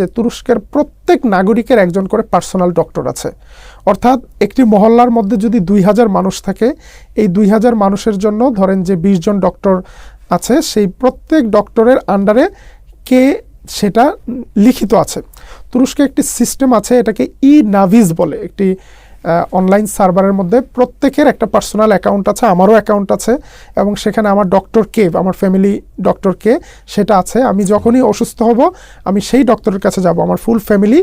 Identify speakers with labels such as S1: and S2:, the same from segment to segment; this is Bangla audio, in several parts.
S1: যে তুরস্কের প্রত্যেক নাগরিকের একজন করে পার্সোনাল ডক্টর আছে। অর্থাৎ একটি মহল্লার মধ্যে যদি দুই হাজার মানুষ থাকে, এই দুই হাজার মানুষের জন্য ধরেন যে বিশ জন ডক্টর আছে, সেই প্রত্যেক ডক্টরের আন্ডারে কে সেটা লিখিত আছে। তুরস্কে একটি সিস্টেম আছে, এটাকে ই নাভিজ বলে, একটি অনলাইন সার্ভারের মধ্যে প্রত্যেকের একটা পার্সোনাল অ্যাকাউন্ট আছে, আমারও অ্যাকাউন্ট আছে এবং সেখানে আমার ডক্টর কে আমার ফ্যামিলি ডক্টর কে সেটা আছে। আমি যখনই অসুস্থ হব, আমি সেই ডক্টরের কাছে যাব, আমার ফুল ফ্যামিলি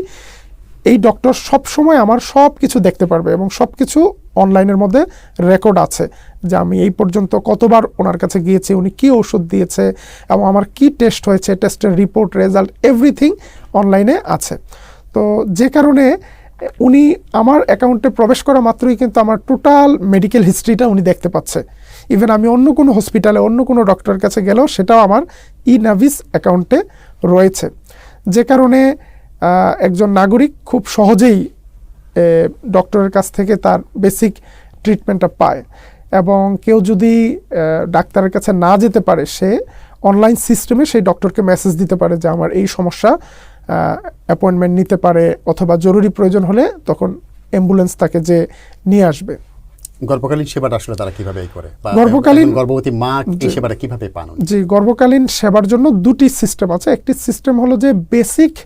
S1: এই ডক্টর সব সময় আমার সব কিছু দেখতে পারবে এবং সব কিছু অনলাইনের মধ্যে রেকর্ড আছে যে আমি এই পর্যন্ত কতবার ওনার কাছে গিয়েছি, উনি কী ওষুধ দিয়েছে এবং আমার কি টেস্ট হয়েছে টেস্টের রিপোর্ট রেজাল্ট এভরিথিং অনলাইনে আছে। তো যে কারণে উনি আমার অ্যাকাউন্টে প্রবেশ করা মাত্রই কিন্তু আমার টোটাল মেডিকেল হিস্ট্রিটা উনি দেখতে পাচ্ছে। ইভেন আমি অন্য কোনো হসপিটালে অন্য কোনো ডক্টরের কাছে গেলেও সেটাও আমার ই নাভিস অ্যাকাউন্টে রয়েছে। যে কারণে একজন নাগরিক খুব সহজেই ডক্টরের কাছ থেকে তার বেসিক ট্রিটমেন্টটা পায়। এবং কেউ যদি ডাক্তারের কাছে না যেতে পারে, সে অনলাইন সিস্টেমে সেই ডক্টরকে মেসেজ দিতে পারে যে, আমার এই সমস্যা অ্যাপয়েন্টমেন্ট নিতে পারে অথবা জরুরি প্রয়োজন হলে তখন অ্যাম্বুলেন্স তাকে যে নিয়ে আসবে।
S2: গর্ভকালীন সেবাটা আসলে তারা কীভাবে করে?
S1: গর্ভকালীন-
S2: গর্ভবতী মা এই
S1: জি।
S2: সেবাটা কীভাবে পান?
S1: যে গর্ভকালীন সেবার জন্য দুটি সিস্টেম আছে। একটি সিস্টেম হলো যে বেসিক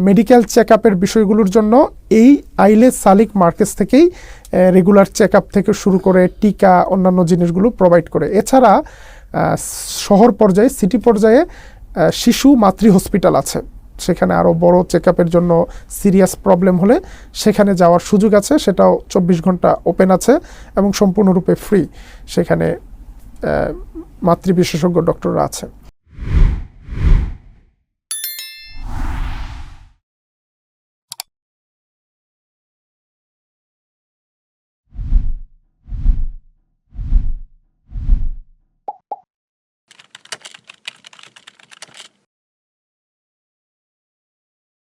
S1: মেডিকেল চেক আপের বিষয়গুলোর জন্য এই আইলে সালিক মার্কেস থেকেই রেগুলার চেক আপ থেকে শুরু করে টিকা অন্যান্য জিনিসগুলো প্রোভাইড করে। এছাড়া শহর পর্যায়ে সিটি পর্যায়ে শিশু মাতৃ হসপিটাল আছে। সেখানে আরও বড় চেক জন্য সিরিয়াস প্রবলেম হলে সেখানে যাওয়ার সুযোগ আছে, সেটাও চব্বিশ ঘণ্টা ওপেন আছে এবং সম্পূর্ণরূপে ফ্রি। সেখানে মাতৃ বিশেষজ্ঞ ডক্টররা আছে।